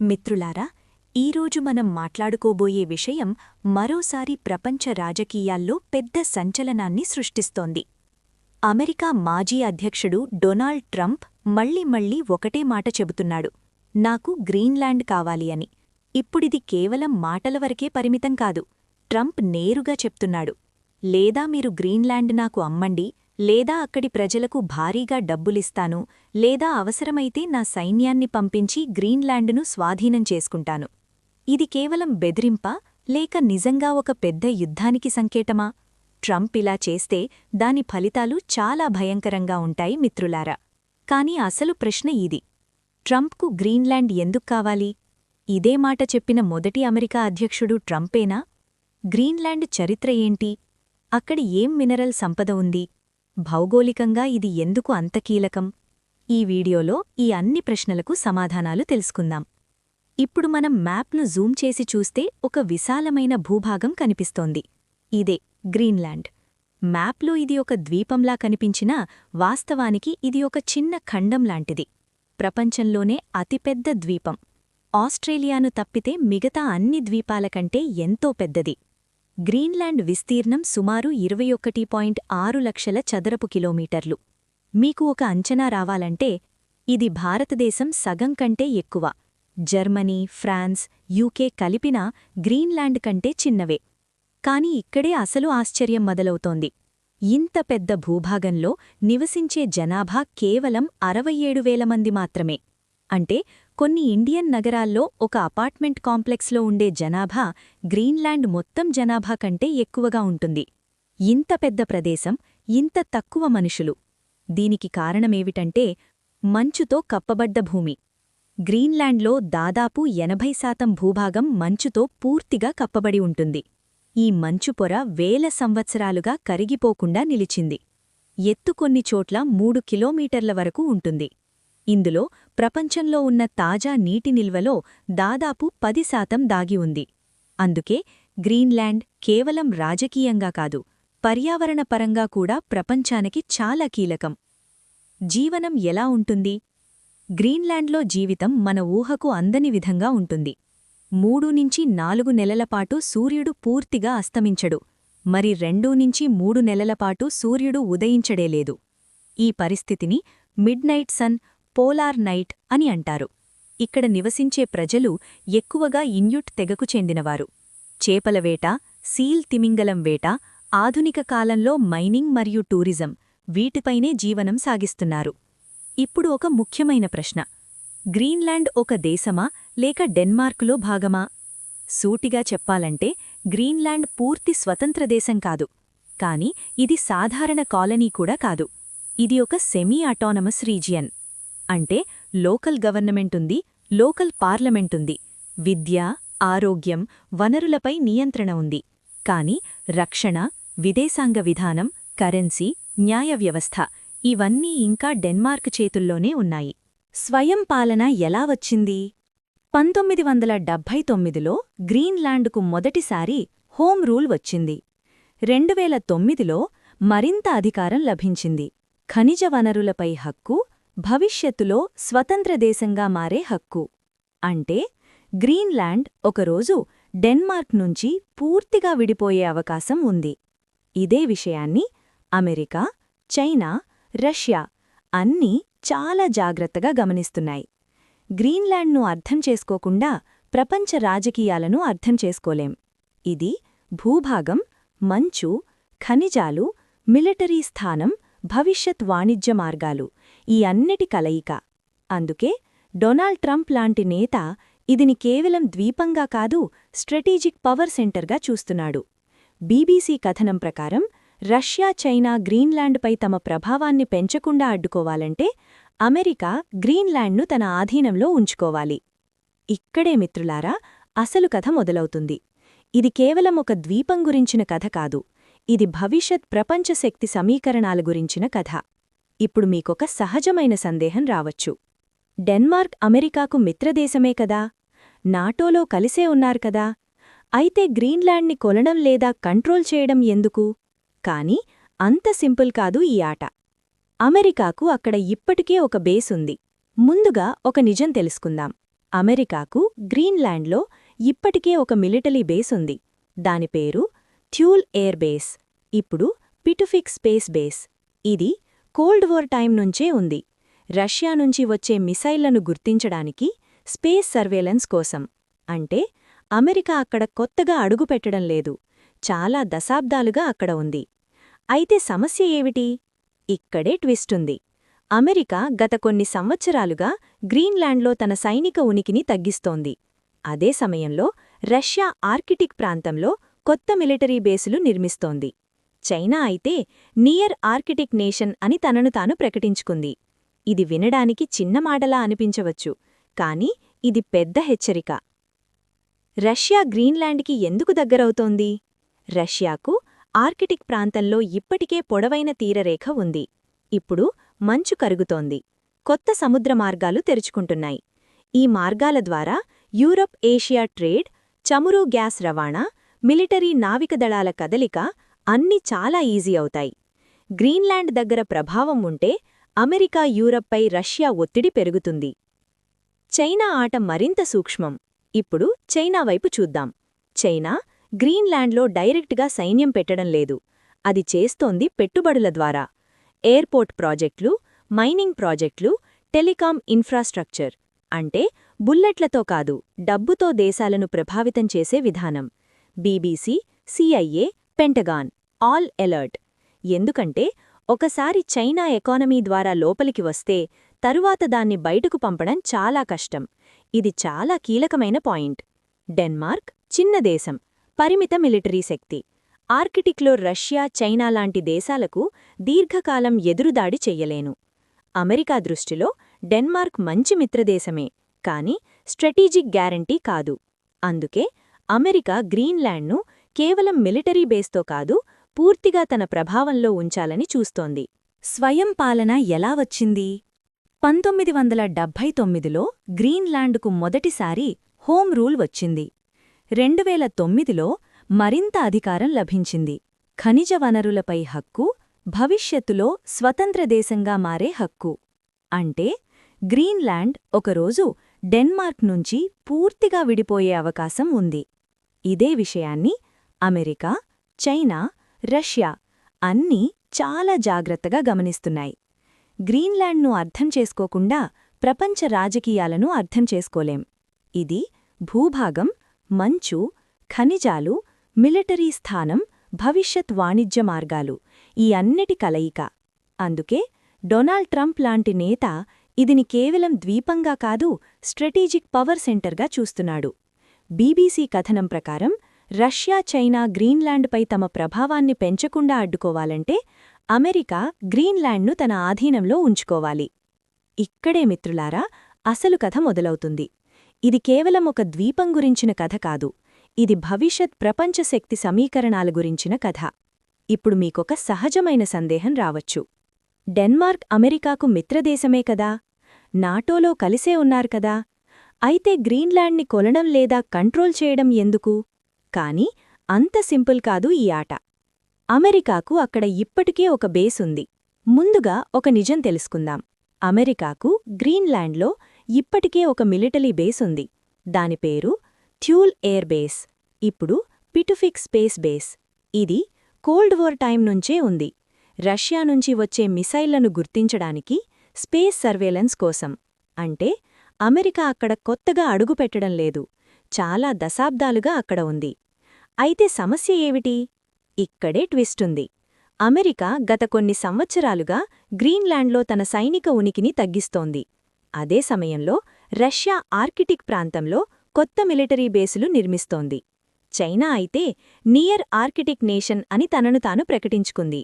మిత్రులారా ఈరోజు మనం మాట్లాడుకోబోయే విషయం మరోసారి ప్రపంచ రాజకీయాల్లో పెద్ద సంచలనాన్ని సృష్టిస్తోంది. అమెరికా మాజీ అధ్యక్షుడు డొనాల్డ్ ట్రంప్ మళ్ళీ మళ్ళీ ఒకటే మాట చెబుతున్నాడు. నాకు గ్రీన్లాండ్ కావాలి అని. ఇప్పుడిది కేవలం మాటల వరకే పరిమితం కాదు. ట్రంప్ నేరుగా చెప్తున్నాడు. లేదా మీరు గ్రీన్లాండ్ నాకు అమ్మండి లేదా అక్కడి ప్రజలకు భారీగా డబ్బులిస్తాను లేదా అవసరమైతే నా సైన్యాన్ని పంపించి గ్రీన్లాండ్ను స్వాధీనం చేసుకుంటాను. ఇది కేవలం బెదిరింపా లేక నిజంగా ఒక పెద్ద యుద్ధానికి సంకేతమా? ట్రంప్ ఇలా చేస్తే దాని ఫలితాలు చాలా భయంకరంగా ఉంటాయి మిత్రులారా. కాని అసలు ప్రశ్న ఇది. ట్రంప్కు గ్రీన్లాండ్ ఎందుకు కావాలి? ఇదే మాట చెప్పిన మొదటి అమెరికా అధ్యక్షుడు ట్రంపేనా? గ్రీన్లాండ్ చరిత్ర ఏంటి? అక్కడి ఏం మినరల్ సంపద ఉంది? భౌగోళికంగా ఇది ఎందుకు అంత కీలకం? ఈ వీడియోలో ఈ అన్ని ప్రశ్నలకు సమాధానాలు తెలుసుకుందాం. ఇప్పుడు మనం మ్యాప్ను జూమ్ చేసి చూస్తే ఒక విశాలమైన భూభాగం కనిపిస్తోంది. ఇదే గ్రీన్లాండ్. మ్యాప్లో ఇది ఒక ద్వీపంలా కనిపించినా వాస్తవానికి ఇది ఒక చిన్న ఖండం లాంటిది. ప్రపంచంలోనే అతిపెద్ద ద్వీపం. ఆస్ట్రేలియాను తప్పితే మిగతా అన్ని ద్వీపాల కంటే ఎంతో పెద్దది. గ్రీన్లాండ్ విస్తీర్ణం సుమారు ఇరవై ఒకటి పాయింట్ ఆరు లక్షల చదరపు కిలోమీటర్లు. మీకు ఒక అంచనా రావాలంటే ఇది భారతదేశం సగం కంటే ఎక్కువ. జర్మనీ ఫ్రాన్స్ యూకే కలిపిన గ్రీన్లాండ్ కంటే చిన్నవే. కాని ఇక్కడే అసలు ఆశ్చర్యం మొదలవుతోంది. ఇంత పెద్ద భూభాగంలో నివసించే జనాభా కేవలం అరవై ఏడు వేల మంది మాత్రమే. అంటే కొన్ని ఇండియన్ నగరాల్లో ఒక అపార్ట్మెంట్ కాంప్లెక్స్లో ఉండే జనాభా గ్రీన్లాండ్ మొత్తం జనాభా కంటే ఎక్కువగా ఉంటుంది. ఇంత పెద్ద ప్రదేశం ఇంత తక్కువ మనుషులు. దీనికి కారణమేమిటంటే మంచుతో కప్పబడ్డ భూమి. గ్రీన్లాండ్లో దాదాపు ఎనభై శాతం భూభాగం మంచుతో పూర్తిగా కప్పబడి ఉంటుంది. ఈ మంచు పొర వేల సంవత్సరాలుగా కరిగిపోకుండా నిలిచింది. ఎత్తు కొన్ని చోట్ల మూడు కిలోమీటర్ల వరకు ఉంటుంది. ఇందులో ప్రపంచంలో ఉన్న తాజా నీటి నిల్వలో దాదాపు పది శాతం దాగి ఉంది. అందుకే గ్రీన్లాండ్ కేవలం రాజకీయంగా కాదు పర్యావరణపరంగా కూడా ప్రపంచానికి చాలా కీలకం. జీవనం ఎలా ఉంటుంది? గ్రీన్లాండ్లో జీవితం మన ఊహకు అందని విధంగా ఉంటుంది. మూడు నుంచి నాలుగు నెలలపాటు సూర్యుడు పూర్తిగా అస్తమించడు మరి రెండు నుంచి మూడు నెలలపాటు సూర్యుడు ఉదయించడేలేదు. ఈ పరిస్థితిని midnight sun polar night అని అంటారు. ఇక్కడ నివసించే ప్రజలు ఎక్కువగా ఇన్యుట్ తెగకు చెందినవారు. చేపల వేట సీల్ తిమింగలం వేట ఆధునిక కాలంలో మైనింగ్ మరియు టూరిజం వీటిపైనే జీవనం సాగిస్తున్నారు. ఇప్పుడు ఒక ముఖ్యమైన ప్రశ్న. గ్రీన్లాండ్ ఒక దేశమా లేక డెన్మార్కులో భాగమా? సూటిగా చెప్పాలంటే గ్రీన్లాండ్ పూర్తి స్వతంత్ర దేశం కాదు. కాని ఇది సాధారణ కాలనీ కూడా కాదు. ఇది ఒక సెమీ అటానమస్ రీజియన్. అంటే లోకల్ గవర్నమెంటుంది లోకల్ పార్లమెంటుంది. విద్య ఆరోగ్యం వనరులపై నియంత్రణ ఉంది. కాని రక్షణ విదేశాంగ విధానం కరెన్సీ న్యాయ వ్యవస్థ ఇవన్నీ ఇంకా డెన్మార్క్ చేతుల్లోనే ఉన్నాయి. స్వయం పాలన ఎలా వచ్చింది? పంతొమ్మిది వందల డెబ్భై తొమ్మిదిలో గ్రీన్లాండ్కు మొదటిసారి హోం రూల్ వచ్చింది. రెండువేల తొమ్మిదిలో మరింత అధికారం లభించింది. ఖనిజ వనరులపై హక్కు భవిష్యత్తులో స్వతంత్ర దేశంగా మారే హక్కు. అంటే గ్రీన్లాండ్ ఒకరోజు డెన్మార్క్ నుంచి పూర్తిగా విడిపోయే అవకాశం ఉంది. ఇదే విషయాన్ని అమెరికా చైనా రష్యా అన్నీ చాలా జాగ్రత్తగా గమనిస్తున్నాయి. గ్రీన్లాండ్ను అర్థం చేసుకోకుండా ప్రపంచ రాజకీయాలను అర్థం చేసుకోలేం. ఇది భూభాగం మంచు ఖనిజాలు మిలిటరీ స్థానం భవిష్యత్ వాణిజ్య మార్గాలు. ఈ అన్నిటి కలయిక. అందుకే డొనాల్డ్ ట్రంప్ లాంటి నేత ఇదిని కేవలం ద్వీపంగా కాదు స్ట్రాటజిక్ పవర్ సెంటర్గా చూస్తున్నాడు. బీబీసీ కథనం ప్రకారం రష్యా చైనా గ్రీన్లాండ్పై తమ ప్రభావాన్ని పెంచకుండా అడ్డుకోవాలంటే అమెరికా గ్రీన్లాండ్ను తన ఆధీనంలో ఉంచుకోవాలి. ఇక్కడే మిత్రులారా అసలు కథ మొదలవుతుంది. ఇది కేవలం ఒక ద్వీపం గురించిన కథ కాదు ఇది భవిష్యత్ ప్రపంచ శక్తి సమీకరణాల గురించిన కథ. ఇప్పుడు మీకొక సహజమైన సందేహం రావచ్చు. డెన్మార్క్ అమెరికాకు మిత్రదేశమే కదా. నాటోలో కలిసే ఉన్నారు కదా. అయితే గ్రీన్లాండ్ని కొలడం లేదా కంట్రోల్ చేయడం ఎందుకు? కాని అంత సింపుల్ కాదు ఈ ఆట. అమెరికాకు అక్కడ ఇప్పటికే ఒక బేస్ ఉంది. ముందుగా ఒక నిజం తెలుసుకుందాం. అమెరికాకు గ్రీన్లాండ్లో ఇప్పటికే ఒక మిలిటరీ బేస్ ఉంది. దాని పేరు థ్యూల్ ఎయిర్ బేస్. ఇప్పుడు పిటుఫిక్ స్పేస్ బేస్. ఇది కోల్డ్ వార్ టైం నుంచే ఉంది. రష్యా నుంచి వచ్చే మిసైళ్ళను గుర్తించడానికి స్పేస్ సర్వేలెన్స్ కోసం. అంటే అమెరికా అక్కడ కొత్తగా అడుగుపెట్టడం లేదు. చాలా దశాబ్దాలుగా అక్కడ ఉంది. అయితే సమస్య ఏమిటి? ఇక్కడే ట్విస్టుంది అమెరికా గత కొన్ని సంవత్సరాలుగా గ్రీన్లాండ్లో తన సైనిక ఉనికిని తగ్గిస్తోంది. అదే సమయంలో రష్యా ఆర్కిటిక్ ప్రాంతంలో కొత్త మిలిటరీ బేసులు నిర్మిస్తోంది. చైనా అయితే నియర్ ఆర్కిటిక్ నేషన్ అని తనను తాను ప్రకటించుకుంది. ఇది వినడానికి చిన్న మాటలా అనిపించవచ్చు కాని ఇది పెద్ద హెచ్చరిక. రష్యా గ్రీన్లాండ్కి ఎందుకు దగ్గరవుతోంది? రష్యాకు ఆర్కిటిక్ ప్రాంతంలో ఇప్పటికే పొడవైన తీరరేఖ ఉంది. ఇప్పుడు మంచు కరుగుతోంది. కొత్త సముద్ర మార్గాలు తెరుచుకుంటున్నాయి. ఈ మార్గాల ద్వారా యూరప్ ఏషియా ట్రేడ్ చమురు గ్యాస్ రవాణా మిలిటరీ నావికదళాల కదలిక అన్నీ చాలా ఈజీ అవుతాయి. గ్రీన్లాండ్ దగ్గర ప్రభావం ఉంటే అమెరికా యూరప్పై రష్యా ఒత్తిడి పెరుగుతుంది. చైనా ఆట మరింత సూక్ష్మం. ఇప్పుడు చైనా వైపు చూద్దాం. చైనా గ్రీన్లాండ్లో డైరెక్ట్గా సైన్యం పెట్టడం లేదు. అది చేస్తోంది పెట్టుబడుల ద్వారా. ఎయిర్పోర్ట్ ప్రాజెక్టులు మైనింగ్ ప్రాజెక్టులు టెలికాం ఇన్ఫ్రాస్ట్రక్చర్. అంటే బుల్లెట్లతో కాదు డబ్బుతో దేశాలను ప్రభావితం చేసే విధానం. BBC CIA Pentagon. All alert ఎందుకంటే ఒకసారి చైనా ఎకానమీ ద్వారా లోపలికి వస్తే తరువాత దాన్ని బయటకు పంపడం చాలా కష్టం. ఇది చాలా కీలకమైన పాయింట్. డెన్మార్క్ చిన్న దేశం పరిమిత మిలిటరీ శక్తి. ఆర్కిటిక్లో రష్యా చైనా లాంటి దేశాలకు దీర్ఘకాలం ఎదురుదాడి చెయ్యలేను. అమెరికా దృష్టిలో డెన్మార్క్ మంచి మిత్రదేశమే కాని స్ట్రాటజిక్ గ్యారంటీ కాదు. అందుకే అమెరికా గ్రీన్లాండ్ను కేవలం మిలిటరీ బేస్తో కాదు పూర్తిగా తన ప్రభావంలో ఉంచాలని చూస్తోంది. స్వయం పాలన ఎలా వచ్చింది? పంతొమ్మిది వందల డెబ్భై తొమ్మిదిలో గ్రీన్లాండ్కు మొదటిసారి హోం రూల్ వచ్చింది. రెండువేల తొమ్మిదిలో మరింత అధికారం లభించింది. ఖనిజ వనరులపై హక్కు భవిష్యత్తులో స్వతంత్ర దేశంగా మారే హక్కు. అంటే గ్రీన్లాండ్ ఒకరోజు డెన్మార్క్ నుంచి పూర్తిగా విడిపోయే అవకాశం ఉంది. ఇదే విషయాన్ని అమెరికా చైనా రష్యా అన్నీ చాలా జాగ్రత్తగా గమనిస్తున్నాయి. గ్రీన్లాండ్ను అర్థం చేసుకోకుండా ప్రపంచ రాజకీయాలను అర్థం చేసుకోలేం. ఇది భూభాగం మంచు ఖనిజాలు మిలిటరీ స్థానం భవిష్యత్ వాణిజ్య మార్గాలు ఈ అన్నిటి కలయిక. అందుకే డొనాల్డ్ ట్రంప్ లాంటి నేత ఇదిని కేవలం ద్వీపంగా కాదు స్ట్రటీజిక్ పవర్ సెంటర్గా చూస్తున్నాడు. బీబీసీ కథనం ప్రకారం రష్యా చైనా గ్రీన్లాండ్పై తమ ప్రభావాన్ని పెంచకుండా అడ్డుకోవాలంటే అమెరికా గ్రీన్లాండ్ను తన ఆధీనంలో ఉంచుకోవాలి. ఇక్కడే మిత్రులారా అసలు కథ మొదలవుతుంది. ఇది కేవలం ఒక ద్వీపం గురించిన కథ కాదు. ఇది భవిష్యత్ ప్రపంచ శక్తి సమీకరణాల గురించిన కథ. ఇప్పుడు మీకొక సహజమైన సందేహం రావచ్చు. డెన్మార్క్ అమెరికాకు మిత్రదేశమే కదా? నాటోలో కలిసే ఉన్నారు కదా? అయితే గ్రీన్లాండ్ని కొలడం లేదా కంట్రోల్ చేయడం ఎందుకు? కాని అంత సింపుల్ కాదు ఈ ఆట. అమెరికాకు అక్కడ ఇప్పటికే ఒక బేస్ ఉంది. ముందుగా ఒక నిజం తెలుసుకుందాం. అమెరికాకు గ్రీన్లాండ్లో ఇప్పటికే ఒక మిలిటరీ బేస్ ఉంది. దాని పేరు థ్యూల్ ఎయిర్ బేస్. ఇప్పుడు పిటుఫిక్ స్పేస్ బేస్. ఇది కోల్డ్ వార్ టైం నుంచే ఉంది. రష్యా నుంచి వచ్చే మిసైళ్ళను గుర్తించడానికి స్పేస్ సర్వేలెన్స్ కోసం. అంటే అమెరికా అక్కడ కొత్తగా అడుగుపెట్టడం లేదు. చాలా దశాబ్దాలుగా అక్కడ ఉంది. అయితే సమస్య ఏమిటి? ఇక్కడే ట్విస్టుంది అమెరికా గత కొన్ని సంవత్సరాలుగా గ్రీన్లాండ్లో తన సైనిక ఉనికిని తగ్గిస్తోంది. అదే సమయంలో రష్యా ఆర్కిటిక్ ప్రాంతంలో కొత్త మిలిటరీ బేసులు నిర్మిస్తోంది. చైనా అయితే నియర్ ఆర్కిటిక్ నేషన్ అని తనను తాను ప్రకటించుకుంది.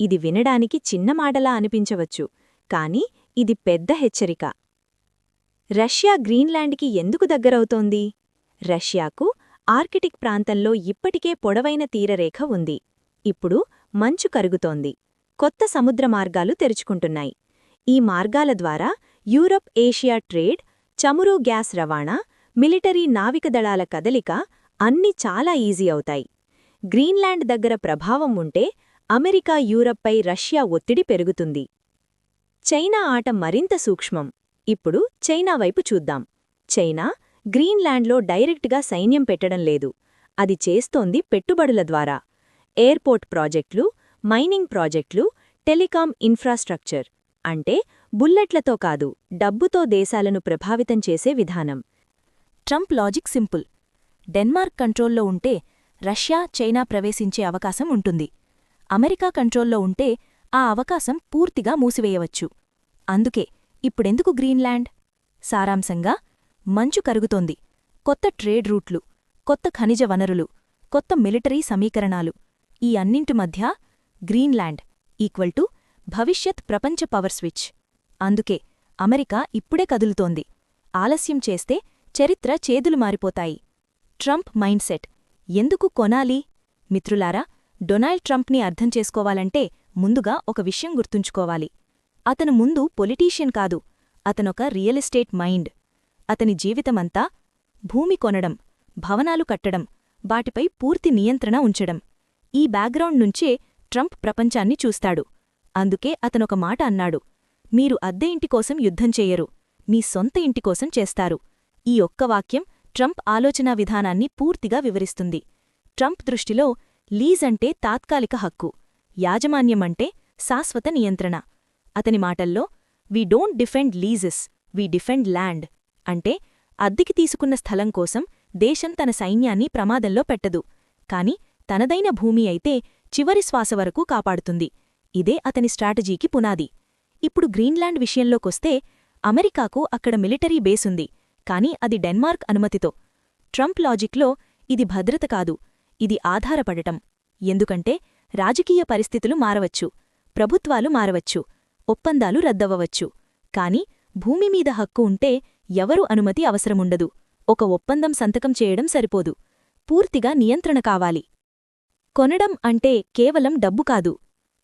ఇది వినడానికి చిన్న మాటలా అనిపించవచ్చు కాని ఇది పెద్ద హెచ్చరిక. రష్యా గ్రీన్లాండ్కి ఎందుకు దగ్గరవుతోంది? రష్యాకు ఆర్కిటిక్ ప్రాంతంలో ఇప్పటికే పొడవైన తీరరేఖ ఉంది. ఇప్పుడు మంచు కరుగుతోంది. కొత్త సముద్ర మార్గాలు తెరుచుకుంటున్నాయి. ఈ మార్గాల ద్వారా యూరప్ ఏషియా ట్రేడ్ చమురు గ్యాస్ రవాణా మిలిటరీ నావికదళాల కదలిక అన్నీ చాలా ఈజీ అవుతాయి. గ్రీన్లాండ్ దగ్గర ప్రభావం ఉంటే అమెరికా యూరప్పై రష్యా ఒత్తిడి పెరుగుతుంది. చైనా ఆట మరింత సూక్ష్మం. ఇప్పుడు చైనా వైపు చూద్దాం. చైనా గ్రీన్లాండ్లో డైరెక్ట్గా సైన్యం పెట్టడం లేదు. అది చేస్తోంది పెట్టుబడుల ద్వారా. ఎయిర్పోర్ట్ ప్రాజెక్టులు మైనింగ్ ప్రాజెక్టులు టెలికాం ఇన్ఫ్రాస్ట్రక్చర్ అంటే బుల్లెట్లతో కాదు డబ్బుతో దేశాలను ప్రభావితం చేసే విధానం. Trump logic simple. డెన్మార్క్ కంట్రోల్లో ఉంటే రష్యా చైనా ప్రవేశించే అవకాశం ఉంటుంది. అమెరికా కంట్రోల్లో ఉంటే ఆ అవకాశం పూర్తిగా మూసివేయవచ్చు. అందుకే ఇప్పుడెందుకు గ్రీన్లాండ్? సారాంశంగా మంచు కరుగుతోంది. కొత్త ట్రేడ్ రూట్లు కొత్త ఖనిజ వనరులు కొత్త మిలిటరీ సమీకరణాలు. ఈ అన్నింటి మధ్య గ్రీన్లాండ్ ఈక్వల్ టు భవిష్యత్ ప్రపంచ పవర్ స్విచ్. అందుకే అమెరికా ఇప్పుడే కదులుతోంది. ఆలస్యం చేస్తే చరిత్ర చేదులు మారిపోతాయి. ట్రంప్ మైండ్ సెట్ ఎందుకు కొనాలి? మిత్రులారా డొనాల్డ్ ట్రంప్ని అర్థం చేసుకోవాలంటే ముందుగా ఒక విషయం గుర్తుంచుకోవాలి. అతను ముందు పొలిటీషియన్ కాదు అతనొక రియల్ ఎస్టేట్ మైండ్. అతని జీవితమంతా భూమి కొనడం భవనాలు కట్టడం వాటిపై పూర్తి నియంత్రణ ఉంచడం. ఈ బ్యాక్గ్రౌండ్ నుంచే ట్రంప్ ప్రపంచాన్ని చూస్తాడు. అందుకే అతనొక మాట అన్నాడు. మీరు అద్దె ఇంటికోసం యుద్ధం చేయరు. మీ సొంత ఇంటికోసం చేస్తారు. ఈ ఒక్క వాక్యం ట్రంప్ ఆలోచనా విధానాన్ని పూర్తిగా వివరిస్తుంది. ట్రంప్ దృష్టిలో లీజ్ అంటే తాత్కాలిక హక్కు యాజమాన్యమంటే శాశ్వత నియంత్రణ. అతని మాటల్లో we don't defend leases we defend land అంటే అద్దెకి తీసుకున్న స్థలం కోసం దేశం తన సైన్యాన్ని ప్రమాదంలో పెట్టదు. కాని తనదైన భూమి అయితే చివరి శ్వాస వరకు కాపాడుతుంది. ఇదే అతని స్ట్రాటజీకి పునాది. ఇప్పుడు గ్రీన్లాండ్ విషయంలోకొస్తే అమెరికాకు అక్కడ మిలిటరీ బేసుంది కాని అది డెన్మార్క్ అనుమతితో. ట్రంప్ లాజిక్లో ఇది భద్రత కాదు. ఇది ఆధారపడటం. ఎందుకంటే రాజకీయ పరిస్థితులు మారవచ్చు. ప్రభుత్వాలు మారవచ్చు. ఒప్పందాలు రద్దవ్వవచ్చు. కాని భూమిమీద హక్కు ఉంటే ఎవరు అనుమతి అవసరముండదు. ఒక ఒప్పందం సంతకం చేయడం సరిపోదు. పూర్తిగా నియంత్రణ కావాలి. కొనడం అంటే కేవలం డబ్బు కాదు.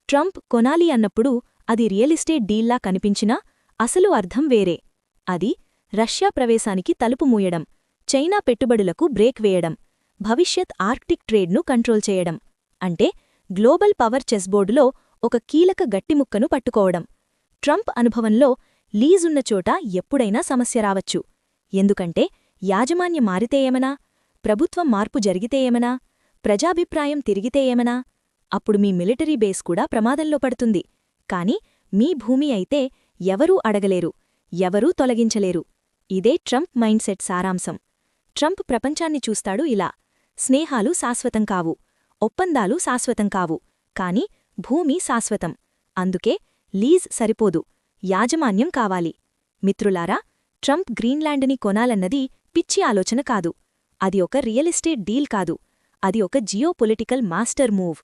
ట్రంప్ కొనాలి అన్నప్పుడు అది రియల్ ఎస్టేట్ డీల్లా కనిపించినా అసలు అర్థం వేరే. అది రష్యా ప్రవేశానికి తలుపు మూయడం చైనా పెట్టుబడులకు బ్రేక్ వేయడం భవిష్యత్ ఆర్క్టిక్ ట్రేడ్ను కంట్రోల్ చేయడం అంటే గ్లోబల్ పవర్ చెస్బోర్డులో ఒక కీలక గట్టిముక్కను పట్టుకోవడం. ట్రంప్ అనుభవంలో లీజున్న చోట ఎప్పుడైనా సమస్య రావచ్చు. ఎందుకంటే యాజమాన్యం మారితే ఏమనా? ప్రభుత్వం మార్పు జరిగితేయేమనా ప్రజాభిప్రాయం తిరిగితేయేమనా అప్పుడు మీ మిలిటరీ బేస్ కూడా ప్రమాదంలో పడుతుంది. కాని మీ భూమి అయితే ఎవరూ అడగలేరు ఎవరూ తొలగించలేరు. ఇదే ట్రంప్ మైండ్సెట్ సారాంశం. ట్రంప్ ప్రపంచాన్ని చూస్తాడు ఇలా. స్నేహాలు శాశ్వతం కావు ఒప్పందాలు శాశ్వతం కావు. కాని భూమి శాశ్వతం. అందుకే లీజ్ సరిపోదు. యాజమాన్యం కావాలి. మిత్రులారా ట్రంప్ గ్రీన్లాండ్ని కొనాలన్నది పిచ్చి ఆలోచన కాదు. అది ఒక రియల్ ఎస్టేట్ డీల్ కాదు. అది ఒక జియోపొలిటికల్ మాస్టర్ మూవ్.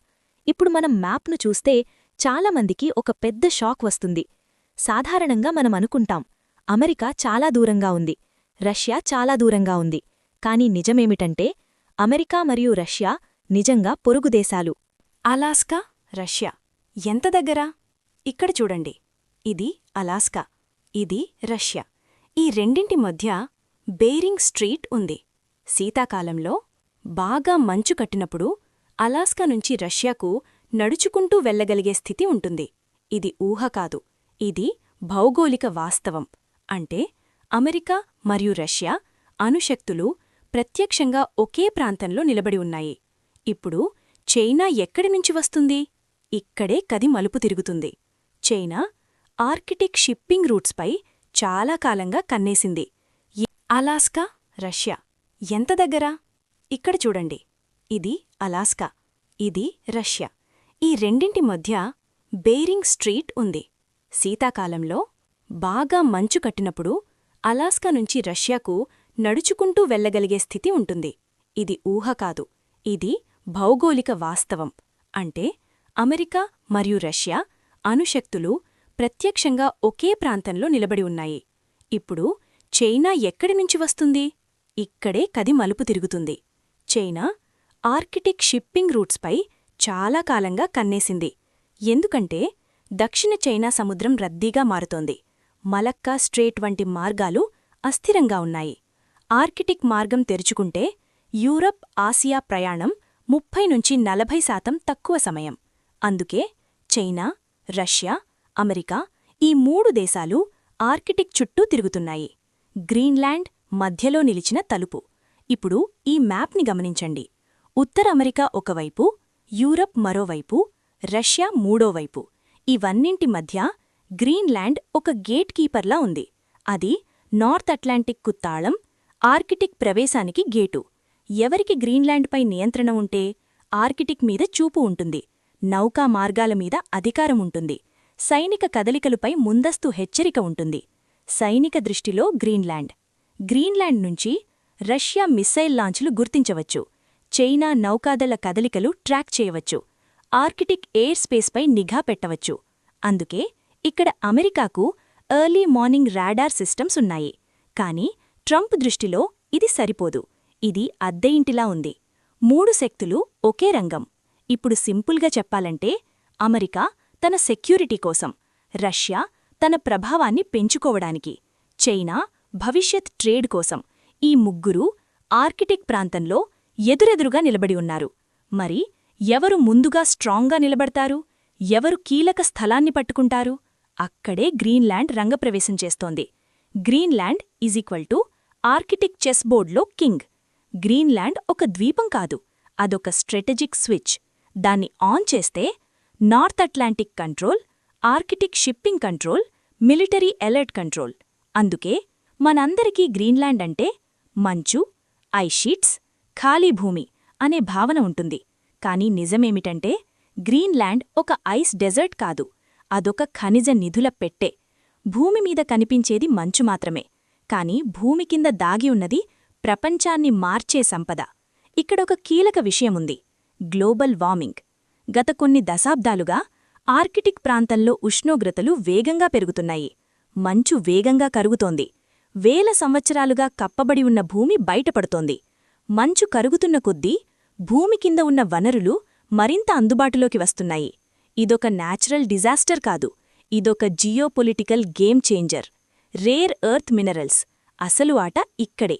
ఇప్పుడు మనం మ్యాప్ను చూస్తే చాలామందికి ఒక పెద్ద షాక్ వస్తుంది. సాధారణంగా మనం అనుకుంటాం అమెరికా చాలా దూరంగా ఉంది రష్యా చాలా దూరంగా ఉంది. కాని నిజమేమిటంటే అమెరికా మరియు రష్యా నిజంగా పొరుగుదేశాలు అలాస్కా రష్యా. ఎంత దగ్గరా? ఇక్కడ చూడండి. ఇది అలాస్కా ఇది రష్యా. ఈ రెండింటి మధ్య బేరింగ్ స్ట్రీట్ ఉంది. శీతాకాలంలో బాగా మంచు కట్టినప్పుడు అలాస్కా నుంచి రష్యాకు నడుచుకుంటూ వెళ్ళగలిగే స్థితి ఉంటుంది. ఇది ఊహ కాదు ఇది భౌగోళిక వాస్తవం. అంటే అమెరికా మరియు రష్యా అణుశక్తులు ప్రత్యక్షంగా ఒకే ప్రాంతంలో నిలబడి ఉన్నాయి. ఇప్పుడు చైనా ఎక్కడి నుంచి వస్తుంది? ఇక్కడే కది మలుపు తిరుగుతుంది. చైనా ఆర్కిటిక్ షిప్పింగ్ రూట్స్పై చాలా కాలంగా కన్నేసింది. Alaska Russia. ఎంత దగ్గర? ఇక్కడ చూడండి. ఇది అలాస్కా. ఇది రష్యా. ఈ రెండింటి మధ్య బేరింగ్ స్ట్రీట్ ఉంది. శీతాకాలంలో బాగా మంచు కట్టినప్పుడు అలాస్కా నుంచి రష్యాకు నడుచుకుంటూ వెళ్ళగలిగే స్థితి ఉంటుంది. ఇది ఊహ కాదు. ఇది భౌగోళిక వాస్తవం. అంటే అమెరికా మరియు రష్యా అణుశక్తులు ప్రత్యక్షంగా ఒకే ప్రాంతంలో నిలబడి ఉన్నాయి. ఇప్పుడు చైనా ఎక్కడి నుంచి వస్తుంది? ఇక్కడే కది మలుపు తిరుగుతుంది. చైనా ఆర్కిటిక్ షిప్పింగ్ రూట్స్పై చాలా కాలంగా కన్నేసింది. ఎందుకంటే దక్షిణ చైనా సముద్రం రద్దీగా మారుతోంది. మలక్కా స్ట్రేట్ వంటి మార్గాలు అస్థిరంగా ఉన్నాయి. ఆర్కిటిక్ మార్గం తెరుచుకుంటే యూరప్ ఆసియా ప్రయాణం ముప్పై నుంచి నలభై శాతం తక్కువ సమయం. అందుకే చైనా రష్యా అమెరికా ఈ మూడు దేశాలు ఆర్కిటిక్ చుట్టూ తిరుగుతున్నాయి. గ్రీన్లాండ్ మధ్యలో నిలిచిన తలుపు. ఇప్పుడు ఈ మ్యాప్ని గమనించండి. ఉత్తర అమెరికా ఒకవైపు యూరప్ మరోవైపు రష్యా మూడోవైపు. ఇవన్నింటి మధ్య గ్రీన్లాండ్ ఒక గేట్ కీపర్లా ఉంది. అది నార్త్ అట్లాంటిక్కు తాళం ఆర్కిటిక్ ప్రవేశానికి గేటు. ఎవరికి గ్రీన్లాండ్పై నియంత్రణ ఉంటే ఆర్కిటిక్ మీద చూపు ఉంటుంది. నౌకా మార్గాల మీద అధికారం ఉంటుంది. సైనిక కదలికలపై ముందస్తు హెచ్చరిక ఉంటుంది. సైనిక దృష్టిలో గ్రీన్లాండ్. గ్రీన్లాండ్ నుంచి రష్యా మిస్సైల్ లాంచ్లు గుర్తించవచ్చు. చైనా నౌకాదళ కదలికలు ట్రాక్ చేయవచ్చు. ఆర్కిటిక్ ఎయిర్ స్పేస్పై నిఘా పెట్టవచ్చు. అందుకే ఇక్కడ అమెరికాకు ఎర్లీ మార్నింగ్ రాడార్ సిస్టమ్స్ ఉన్నాయి. కానీ ట్రంప్ దృష్టిలో ఇది సరిపోదు. ఇది అద్దె ఇంటిలా ఉంది. మూడు శక్తులు ఒకే రంగం. ఇప్పుడు సింపుల్గా చెప్పాలంటే అమెరికా తన సెక్యూరిటీ కోసం రష్యా తన ప్రభావాన్ని పెంచుకోవడానికి చైనా భవిష్యత్ ట్రేడ్ కోసం ఈ ముగ్గురూ ఆర్కిటిక్ ప్రాంతంలో ఎదురెదురుగా నిలబడి ఉన్నారు. మరి ఎవరు ముందుగా స్ట్రాంగ్గా నిలబడతారు? ఎవరు కీలక స్థలాన్ని పట్టుకుంటారు? అక్కడే గ్రీన్లాండ్ రంగప్రవేశం చేస్తోంది. Greenland is equal to Arctic chess బోర్డ్లో కింగ్. గ్రీన్లాండ్ ఒక ద్వీపం కాదు అదొక స్ట్రాటజిక్ స్విచ్. దాన్ని ఆన్ చేస్తే North Atlantic control Arctic shipping control military alert control. అందుకే మనందరికీ గ్రీన్లాండ్ అంటే మంచు ఐషీట్స్ ఖాళీ భూమి అనే భావన ఉంటుంది. కానీ నిజమేమిటంటే గ్రీన్లాండ్ ఒక ఐస్ డెజర్ట్ కాదు. అదొక ఖనిజ నిధుల పెట్టె. భూమి మీద కనిపించేది మంచు మాత్రమే. కాని భూమి కింద దాగి ఉన్నది ప్రపంచాన్ని మార్చే సంపద. ఇక్కడొక కీలక విషయముంది. Global warming. గత కొన్ని దశాబ్దాలుగా ఆర్కిటిక్ ప్రాంతంలో ఉష్ణోగ్రతలు వేగంగా పెరుగుతున్నాయి. మంచు వేగంగా కరుగుతోంది. వేల సంవత్సరాలుగా కప్పబడి ఉన్న భూమి బయటపడుతోంది. మంచు కరుగుతున్న కొద్దీ భూమి కింద ఉన్న వనరులు మరింత అందుబాటులోకి వస్తున్నాయి. ఇదొక న్యాచురల్ డిజాస్టర్ కాదు. ఇదొక geopolitical game changer. Rare earth minerals. అసలు ఆట ఇక్కడే.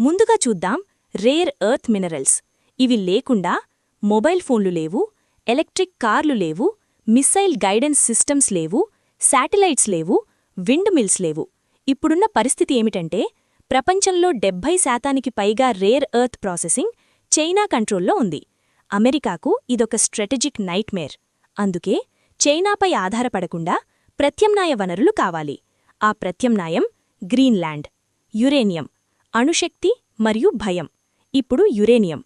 ముందుగా చూద్దాం రేర్ ఎర్త్ మినరల్స్. ఇవి లేకుండా మొబైల్ ఫోన్లు లేవు ఎలక్ట్రిక్ కార్లు లేవు మిస్సైల్ గైడెన్స్ సిస్టమ్స్ లేవు శాటిలైట్స్ లేవు విండ్ మిల్స్ లేవు. ఇప్పుడున్న పరిస్థితి ఏమిటంటే ప్రపంచంలో డెబ్భై శాతానికి పైగా రేర్ ఎర్త్ ప్రాసెసింగ్ చైనా కంట్రోల్లో ఉంది. అమెరికాకు ఇదొక స్ట్రాటజిక్ నైట్మేర్. అందుకే చైనాపై ఆధారపడకుండా ప్రత్యామ్నాయ వనరులు కావాలి. ఆ ప్రత్యామ్నాయం గ్రీన్లాండ్ యురేనియం అణుశక్తి మరియు భయం. ఇప్పుడు యురేనియం.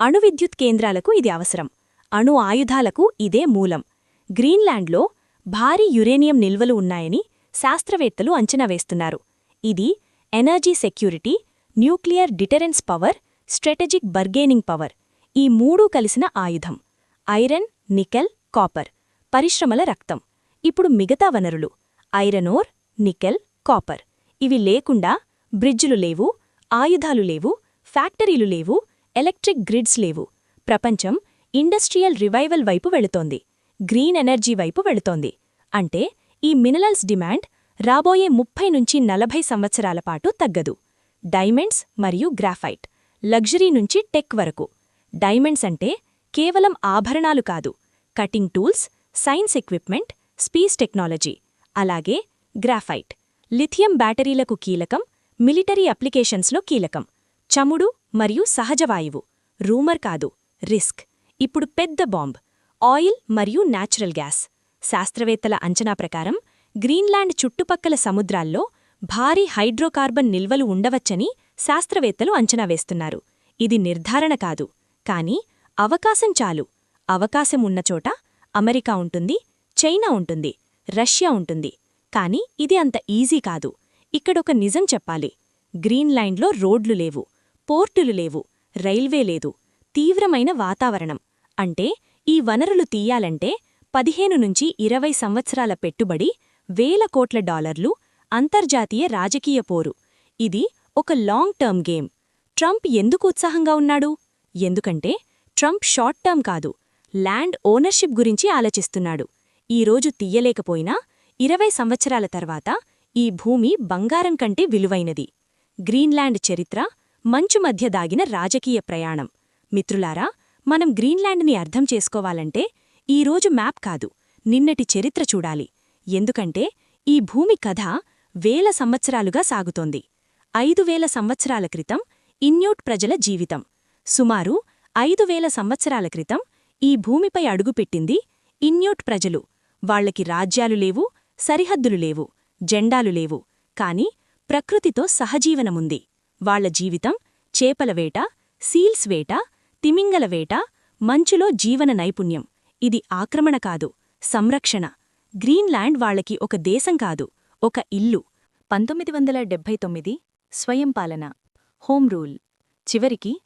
అణువిద్యుత్ కేంద్రాలకు ఇది అవసరం. అణు ఆయుధాలకు ఇదే మూలం. గ్రీన్లాండ్లో భారీ యురేనియం నిల్వలు ఉన్నాయని శాస్త్రవేత్తలు అంచనా వేస్తున్నారు. ఇది energy security nuclear deterrence power strategic bargaining power. ఈ మూడూ కలిసిన ఆయుధం. Iron nickel copper. పరిశ్రమల రక్తం. ఇప్పుడు మిగతా వనరులు. Iron ore nickel copper. ఇవి లేకుండా బ్రిడ్జులు లేవు ఆయుధాలు లేవు ఫ్యాక్టరీలు లేవు ఎలక్ట్రిక్ గ్రిడ్స్ లేవు. ప్రపంచం ఇండస్ట్రియల్ రివైవల్ వైపు వెళుతోంది. గ్రీన్ ఎనర్జీ వైపు వెళుతోంది. అంటే ఈ మినరల్స్ డిమాండ్ రాబోయే ముప్పై నుంచి నలభై సంవత్సరాల పాటు తగ్గదు. డైమండ్స్ మరియు గ్రాఫైట్. లగ్జరీ నుంచి టెక్ వరకు. డైమండ్స్ అంటే కేవలం ఆభరణాలు కాదు. Cutting tools science equipment space technology. అలాగే గ్రాఫైట్. లిథియం బ్యాటరీలకు కీలకం మిలిటరీ అప్లికేషన్స్లో కీలకం. చముడు మరియు సహజవాయువు రూమర్ కాదు రిస్క్. ఇప్పుడు పెద్ద బాంబ్ ఆయిల్ మరియు నాచురల్ గ్యాస్. శాస్త్రవేత్తల అంచనా ప్రకారం గ్రీన్లాండ్ చుట్టుపక్కల సముద్రాల్లో భారీ హైడ్రోకార్బన్ నిల్వలు ఉండవచ్చని శాస్త్రవేత్తలు అంచనా వేస్తున్నారు. ఇది నిర్ధారణ కాదు. కాని అవకాశం చాలు. అవకాశం ఉన్నచోట అమెరికా ఉంటుంది చైనా ఉంటుంది రష్యా ఉంటుంది. కాని ఇది అంత ఈజీ కాదు. ఇక్కడొక నిజం చెప్పాలి. గ్రీన్లాండ్లో రోడ్లు లేవు పోర్టులు లేవు రైల్వే లేదు. తీవ్రమైన వాతావరణం. అంటే ఈ వనరులు తీయాలంటే పదిహేను నుంచి ఇరవై సంవత్సరాల పెట్టుబడి వేల కోట్ల డాలర్లు అంతర్జాతీయ రాజకీయ పోరు. ఇది ఒక లాంగ్ టర్మ్ గేమ్. ట్రంప్ ఎందుకు ఉత్సాహంగా ఉన్నాడు? ఎందుకంటే ట్రంప్ షార్ట్ టర్మ్ కాదు ల్యాండ్ ఓనర్షిప్ గురించి ఆలోచిస్తున్నాడు. ఈరోజు తీయలేకపోయినా ఇరవై సంవత్సరాల తర్వాత ఈ భూమి బంగారం కంటే విలువైనది. గ్రీన్లాండ్ చరిత్ర మంచు మధ్య దాగిన రాజకీయ ప్రయాణం. మిత్రులారా మనం గ్రీన్లాండ్ని అర్థం చేసుకోవాలంటే ఈరోజు మ్యాప్ కాదు నిన్నటి చరిత్ర చూడాలి. ఎందుకంటే ఈ భూమి కథ వేల సంవత్సరాలుగా సాగుతోంది. ఐదు వేల సంవత్సరాల క్రితం ఇన్యూట్ ప్రజల జీవితం. సుమారు ఐదు వేల సంవత్సరాల క్రితం ఈ భూమిపై అడుగుపెట్టింది ఇన్యూట్ ప్రజలు. వాళ్ళకి రాజ్యాలు లేవు సరిహద్దులు లేవు జెండాలు లేవు. కాని ప్రకృతితో సహజీవనముంది. వాళ్ళ జీవితం చేపల వేట సీల్స్ వేట తిమింగల వేట మంచులో జీవన నైపుణ్యం. ఇది ఆక్రమణ కాదు సంరక్షణ. గ్రీన్లాండ్ వాళ్ళకి ఒక దేశం కాదు ఒక ఇల్లు. పంతొమ్మిది వందల డెబ్భై తొమ్మిది స్వయం పాలన. Home rule. చివరికి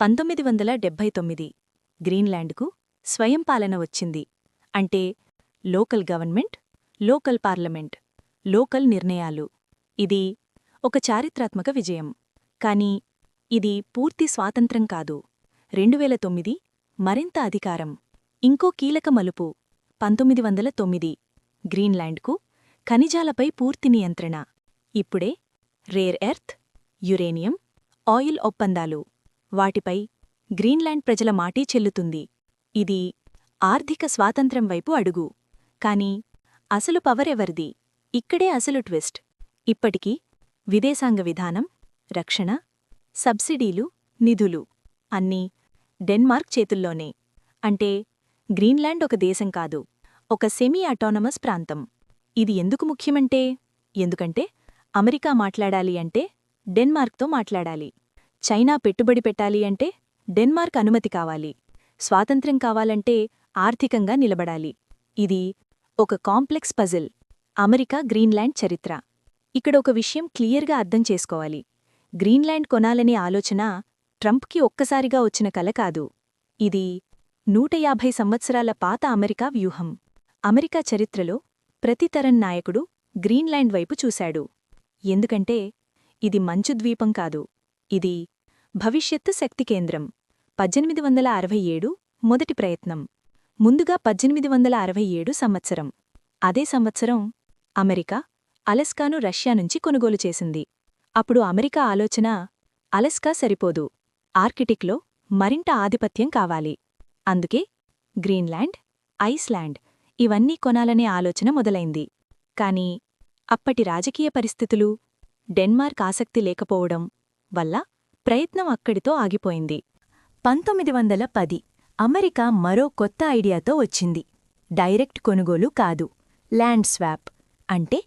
పంతొమ్మిది వందల డెబ్భై తొమ్మిది గ్రీన్లాండ్కు స్వయం పాలన వచ్చింది. అంటే local government local parliament local నిర్ణయాలు. ఇది ఒక చారిత్రాత్మక విజయం. కానీ ఇది పూర్తి స్వాతంత్రం కాదు. రెండువేల తొమ్మిది మరింత అధికారం. ఇంకో కీలక మలుపు పంతొమ్మిది వందల తొమ్మిది. గ్రీన్లాండ్కు ఖనిజాలపై పూర్తి నియంత్రణ. ఇప్పుడే రేర్ ఎర్త్ యురేనియం ఆయిల్ ఒప్పందాలు. వాటిపై గ్రీన్లాండ్ ప్రజల మాటీ చెల్లుతుంది. ఇది ఆర్థిక స్వాతంత్ర్యం వైపు అడుగు. కాని అసలు పవరెవరిది ఇక్కడే అసలు ట్విస్ట్. ఇప్పటికీ విదేశాంగ విధానం రక్షణ సబ్సిడీలు నిధులు అన్నీ డెన్మార్క్ చేతుల్లోనే. అంటే గ్రీన్లాండ్ ఒక దేశం కాదు ఒక సెమీ అటానమస్ ప్రాంతం. ఇది ఎందుకు ముఖ్యమంటే ఎందుకంటే అమెరికా మాట్లాడాలి అంటే డెన్మార్క్తో మాట్లాడాలి. చైనా పెట్టుబడి పెట్టాలి అంటే డెన్మార్క్ అనుమతి కావాలి. స్వాతంత్ర్యం కావాలంటే ఆర్థికంగా నిలబడాలి. ఇది ఒక కాంప్లెక్స్ పజిల్ అమెరికా గ్రీన్లాండ్ చరిత్ర. ఇక్కడ ఒక విషయం క్లియర్గా అర్థం చేసుకోవాలి. గ్రీన్లాండ్ కొనాలనే ఆలోచన ట్రంప్కి ఒక్కసారిగా వచ్చిన కల కాదు. ఇది నూట యాభై సంవత్సరాల పాత అమెరికా వ్యూహం. అమెరికా చరిత్రలో ప్రతి తరం నాయకుడు గ్రీన్లాండ్ వైపు చూశాడు. ఎందుకంటే ఇది మంచు ద్వీపం కాదు. ఇది భవిష్యత్తు శక్తి కేంద్రం. పద్దెనిమిది వందల అరవై ఏడు మొదటి ప్రయత్నం. ముందుగా పద్దెనిమిది వందల అరవై ఏడు సంవత్సరం. అదే సంవత్సరం అమెరికా అలస్కాను రష్యా నుంచి కొనుగోలు చేసింది. అప్పుడు అమెరికా ఆలోచన అలస్కా సరిపోదు. ఆర్కిటిక్లో మరింత ఆధిపత్యం కావాలి. అందుకే గ్రీన్లాండ్ ఐస్లాండ్ ఇవన్నీ కొనాలనే ఆలోచన మొదలైంది. కాని అప్పటి రాజకీయ పరిస్థితులు డెన్మార్క్ ఆసక్తి లేకపోవడం వల్ల ప్రయత్నం అక్కడితో ఆగిపోయింది. పంతొమ్మిది వందల పది అమెరికా మరో కొత్త ఐడియాతో వచ్చింది. డైరెక్ట్ కొనుగోలు కాదు ల్యాండ్ స్వాప్. అంటే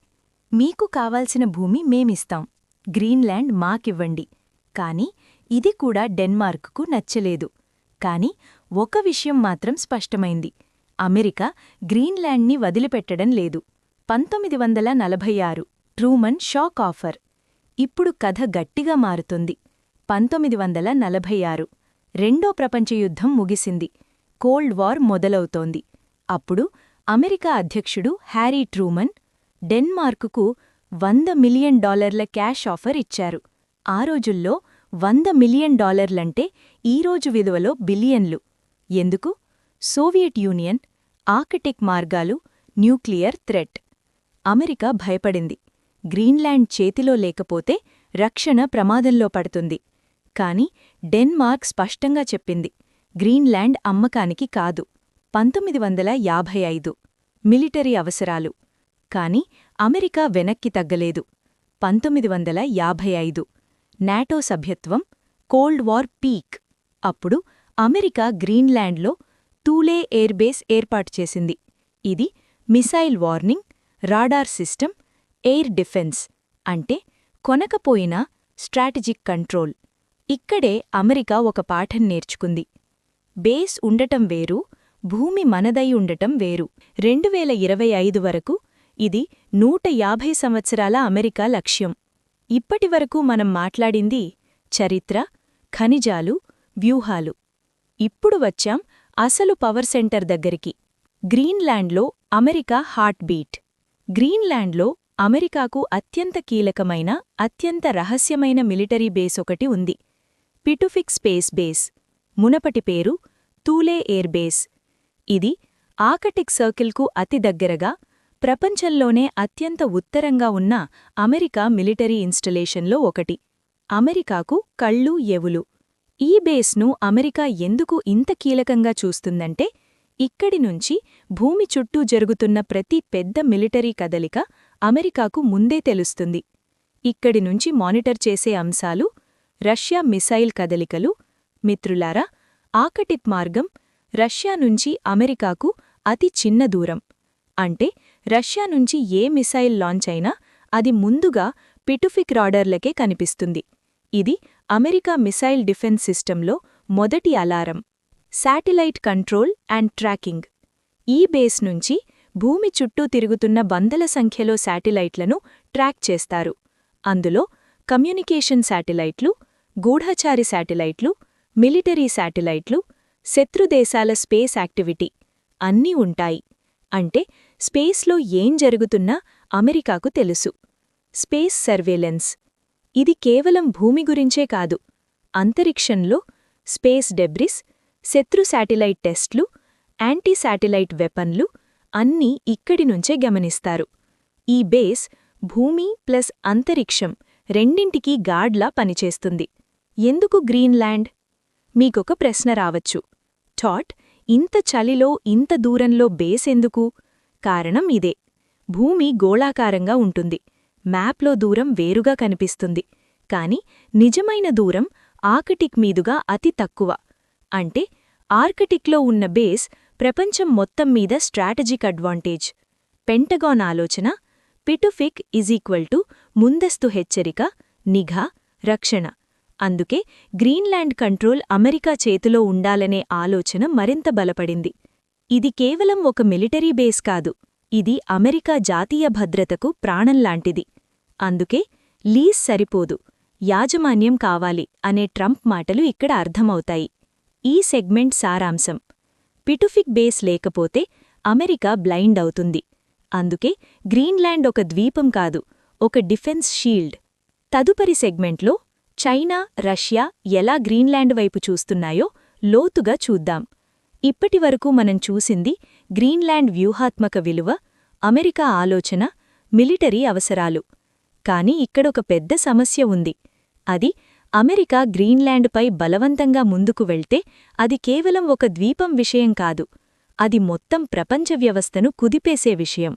మీకు కావాల్సిన భూమి మేమిస్తాం. గ్రీన్లాండ్ మాకివ్వండి. కానీ ఇది కూడా డెన్మార్క్కు నచ్చలేదు. కాని ఒక విషయం మాత్రం స్పష్టమైంది. అమెరికా గ్రీన్లాండ్ని వదిలిపెట్టడం లేదు. పంతొమ్మిది వందల నలభై ఆరు ట్రూమన్ షాక్ ఆఫర్. ఇప్పుడు కథ గట్టిగా మారుతుంది. పంతొమ్మిది వందల నలభై ఆరు రెండో ప్రపంచ యుద్ధం ముగిసింది. కోల్డ్ వార్ మొదలవుతోంది. అప్పుడు అమెరికా అధ్యక్షుడు హ్యారీ ట్రూమన్ డెన్మార్కుకు వంద మిలియన్ డాలర్ల క్యాష్ ఆఫర్ ఇచ్చారు. ఆ రోజుల్లో వంద మిలియన్ డాలర్లంటే ఈరోజు విలువలో బిలియన్లు. ఎందుకు? సోవియట్ యూనియన్ ఆర్కిటెక్ మార్గాలు న్యూక్లియర్ థ్రెట్. అమెరికా భయపడింది. గ్రీన్లాండ్ చేతిలో లేకపోతే రక్షణ ప్రమాదంలో పడుతుంది. కాని డెన్మార్క్ స్పష్టంగా చెప్పింది గ్రీన్లాండ్ అమ్మకానికి కాదు. పంతొమ్మిది వందల యాభై ఐదు. మిలిటరీ అవసరాలు. కాని అమెరికా వెనక్కి తగ్గలేదు. పంతొమ్మిది వందల యాభై ఐదు. నాటో సభ్యత్వం కోల్డ్ వార్ పీక్. అప్పుడు అమెరికా గ్రీన్లాండ్లో తూలే ఎయిర్బేస్ ఏర్పాటు చేసింది. ఇది missile warning radar system air defence అంటే కొనకపోయిన స్ట్రాటజిక్ కంట్రోల్. ఇక్కడే అమెరికా ఒక పాఠం నేర్చుకుంది. బేస్ ఉండటం వేరు భూమి మనదై ఉండటం వేరు. రెండు వేల ఇరవై ఐదు వరకు ఇది నూట యాభై సంవత్సరాల అమెరికా లక్ష్యం. ఇప్పటివరకు మనం మాట్లాడింది చరిత్ర ఖనిజాలు వ్యూహాలు. ఇప్పుడు వచ్చాం అసలు పవర్ సెంటర్ దగ్గరికి. గ్రీన్లాండ్లో అమెరికా హార్ట్ బీట్ గ్రీన్లాండ్లో అమెరికాకు అత్యంత కీలకమైన అత్యంత రహస్యమైన మిలిటరీ బేస్ ఒకటి ఉంది. Pituffik space base. మునపటి పేరు తూలే ఎయిర్ బేస్. ఇది ఆకటిక్ సర్కిల్కు అతి దగ్గరగా ప్రపంచంలోనే అత్యంత ఉత్తరంగా ఉన్న అమెరికా మిలిటరీ ఇన్స్టలేషన్లో ఒకటి. అమెరికాకు కళ్ళు ఎవులు. ఈ బేస్ను అమెరికా ఎందుకు ఇంత కీలకంగా చూస్తుందంటే ఇక్కడి నుంచి భూమి చుట్టూ జరుగుతున్న ప్రతి పెద్ద మిలిటరీ కదలిక అమెరికాకు ముందే తెలుస్తుంది. ఇక్కడి నుంచి మానిటర్ చేసే అంశాలు రష్యా మిసైల్ కదలికలు మిత్రులారా ఆకటిక్ మార్గం రష్యా నుంచి అమెరికాకు అతి చిన్న దూరం. అంటే రష్యా నుంచి ఏ మిసైల్ లాంచ్ అయినా అది ముందుగా పిటుఫిక్ రాడర్లకే కనిపిస్తుంది. ఇది అమెరికా మిసైల్ డిఫెన్స్ సిస్టంలో మొదటి alarm. Satellite control and tracking. ఈ బేస్ నుంచి భూమి చుట్టూ తిరుగుతున్న వందల సంఖ్యలో శాటిలైట్లను ట్రాక్ చేస్తారు. అందులో కమ్యూనికేషన్ శాటిలైట్లు గూఢచారి శాటిలైట్లు మిలిటరీ శాటిలైట్లు శత్రుదేశాల స్పేస్ యాక్టివిటీ అన్నీ ఉంటాయి. అంటే స్పేస్లో ఏం జరుగుతున్నా అమెరికాకు తెలుసు. Space surveillance. ఇది కేవలం భూమి గురించే కాదు. అంతరిక్షంలో స్పేస్ డెబ్రిస్ శత్రు శాటిలైట్ టెస్ట్లు యాంటీ శాటిలైట్ వెపన్లు అన్నీ ఇక్కడి నుంచే గమనిస్తారు. ఈ బేస్ భూమి ప్లస్ అంతరిక్షం రెండింటికీ గాడ్లా పనిచేస్తుంది. ఎందుకు గ్రీన్లాండ్? మీకొక ప్రశ్న రావచ్చు. టాట్ ఇంత చలిలో ఇంత దూరంలో బేస్ ఎందుకు? కారణం ఇదే. భూమి గోళాకారంగా ఉంటుంది. మ్యాప్లో దూరం వేరుగా కనిపిస్తుంది. కాని నిజమైన దూరం ఆర్కిటిక్ మీదుగా అతి తక్కువ. అంటే ఆర్కిటిక్లో ఉన్న బేస్ ప్రపంచం మొత్తం మీద స్ట్రాటజిక్ అడ్వాంటేజ్. పెంటగాన్ ఆలోచన పిటుఫిక్ ఈజ్ ఈక్వల్ టు ముందస్తు హెచ్చరిక నిఘా రక్షణ. అందుకే గ్రీన్లాండ్ కంట్రోల్ అమెరికా చేతిలో ఉండాలనే ఆలోచన మరింత బలపడింది. ఇది కేవలం ఒక మిలిటరీ బేస్ కాదు. ఇది అమెరికా జాతీయ భద్రతకు ప్రాణంలాంటిది అందుకే లీజ్ సరిపోదు. యాజమాన్యం కావాలి అనే ట్రంప్ మాటలు ఇక్కడ అర్థమవుతాయి. ఈ సెగ్మెంట్ సారాంశం. పిటుఫిక్ బేస్ లేకపోతే అమెరికా బ్లైండ్ అవుతుంది. అందుకే గ్రీన్లాండ్ ఒక ద్వీపం కాదు ఒక డిఫెన్స్ షీల్డ్. తదుపరి సెగ్మెంట్లో చైనా రష్యా ఎలా గ్రీన్లాండ్ వైపు చూస్తున్నాయో లోతుగా చూద్దాం. ఇప్పటివరకు మనం చూసింది గ్రీన్లాండ్ వ్యూహాత్మక విలువ అమెరికా ఆలోచన మిలిటరీ అవసరాలు. కాని ఇక్కడొక పెద్ద సమస్య ఉంది. అది అమెరికా గ్రీన్లాండ్పై బలవంతంగా ముందుకు వెళ్తే అది కేవలం ఒక ద్వీపం విషయం కాదు. అది మొత్తం ప్రపంచ వ్యవస్థను కుదిపేసే విషయం.